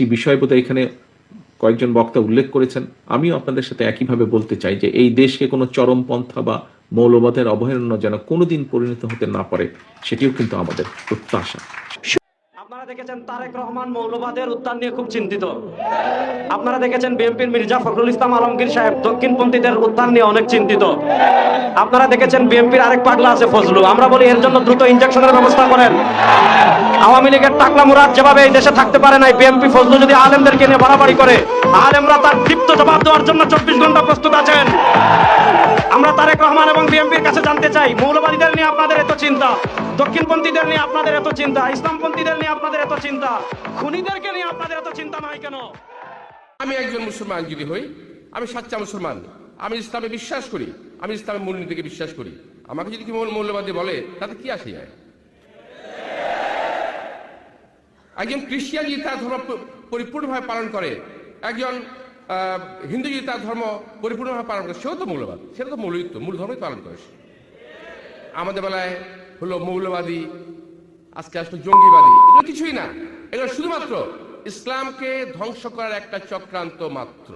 একটি বিষয় বোধ এখানে কয়েকজন বক্তা উল্লেখ করেছেন। আমিও আপনাদের সাথে একইভাবে বলতে চাই যে এই দেশকে কোনো চরমপন্থা বা মৌলবাদের অভয়ারণ্য যেন কোনোদিন পরিণত হতে না পারে, সেটিও কিন্তু আমাদের প্রত্যাশা। আপনারা দেখেছেন তারেক রহমান মৌলবাদের উত্থান নিয়ে খুব চিন্তিত। আপনারা দেখেছেন বিএনপির মির্জা ফখরুল ইসলাম আলমগীর সাহেব দক্ষিণপন্থীদের উত্থান নিয়ে অনেক চিন্তিত। আপনারা দেখেছেন বিএনপির আরেক পাগলা আছে ফজলু। আমরা বলি এর জন্য দ্রুত ইনজেকশনের ব্যবস্থা করেন। আওয়ামী লীগের টাকলা মুরাদ যেভাবে এই দেশে থাকতে পারে নাই, বিএনপি ফজলু যদি আলেমদেরকে নিয়ে বাড়াবাড়ি করে, আলেমরা তার দীপ্ত জবাব দেওয়ার জন্য চব্বিশ ঘণ্টা প্রস্তুত আছেন। আমরা তারেক রহমান এবং বিএনপির কাছে জানতে চাই, মৌলবাদীদের নিয়ে আপনাদের এত চিন্তা। দক্ষিণপন্থীদের নিয়ে আপনাদের এত চিন্তা, ইসলামপন্থীদের নিয়ে আপনাদের এত চিন্তা, খুনিদেরকে নিয়ে আপনাদের এত চিন্তা নয় কেন? আমি একজন মুসলমান যদি হই, আমি সাচ্চা মুসলমান। আমি ইসলামে বিশ্বাস করি, আমি ইসলামের মূলনীতিকে বিশ্বাস করি। আমাকে যদি কি মৌল- মৌলবাদী বলে, তাতে কি আসে যায়? একজন খ্রিস্টিয়ান যদি তার ধর্ম পরিপূর্ণভাবে পালন করে, একজন হিন্দু যদি তার ধর্ম পরিপূর্ণভাবে পালন করে, সেও তো মৌলবাদ সেটা তো মৌলিত্ব মূল ধর্মই পালন করে আমাদের বেলায় হলো মৌলবাদী, আজকে আসলো জঙ্গিবাদী, এগুলো কিছুই না। এগুলো শুধুমাত্র ইসলামকে ধ্বংস করার একটা চক্রান্ত মাত্র।